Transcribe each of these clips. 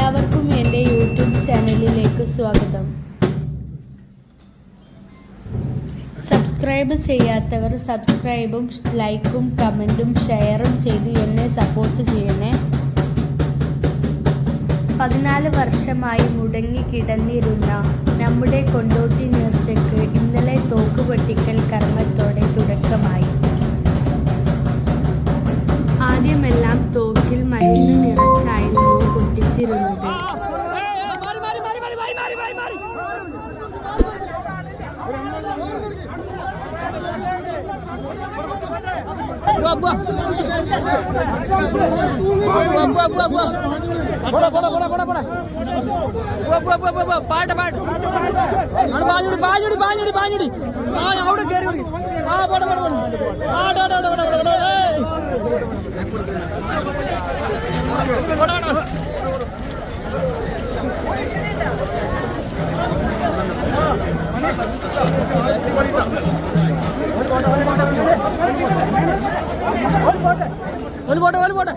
എല്ലാവർക്കും എന്റെ യൂട്യൂബ് ചാനലിലേക്ക് സ്വാഗതം. സബ്സ്ക്രൈബ് ചെയ്യാത്തവർ സബ്സ്ക്രൈബും ലൈക്കും കമന്റും ഷെയറും ചെയ്ത് എന്നെ സപ്പോർട്ട് ചെയ്യണേ. പതിനാല് വർഷമായി മുടങ്ങി കിടന്നിരുന്ന നമ്മുടെ കൊണ്ടോട്ടി നേർച്ചയ്ക്ക് ഇന്നലെ തോക്ക് പൊട്ടിക്ക పాట పాట బాజుడి బాజుడి బాజుడి బాజుడి అవుడు గేరుడి పడ పడ ఆడ ఆడ ఆడ ఆడ ఆడ പോട്ടെ. ഒരു പോട്ടെ.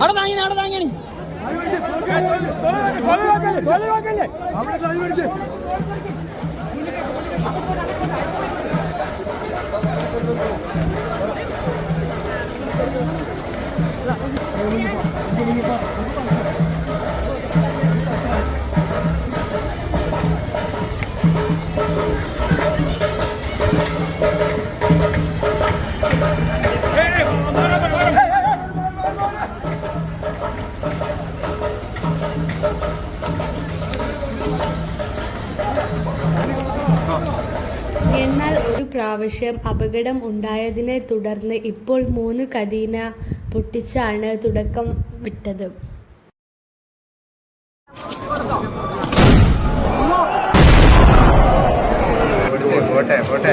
അവിടെ താങ്ങിനി അവിടെ താങ്ങിനി അവിടെ എന്നാൽ ഒരു പ്രാവശ്യം അപകടം ഉണ്ടായതിനെ തുടർന്ന് ഇപ്പോൾ മൂന്ന് കദീന പൊട്ടിച്ചാണ് തുടക്കം വിട്ടത്. പോട്ടെ പോട്ടെ.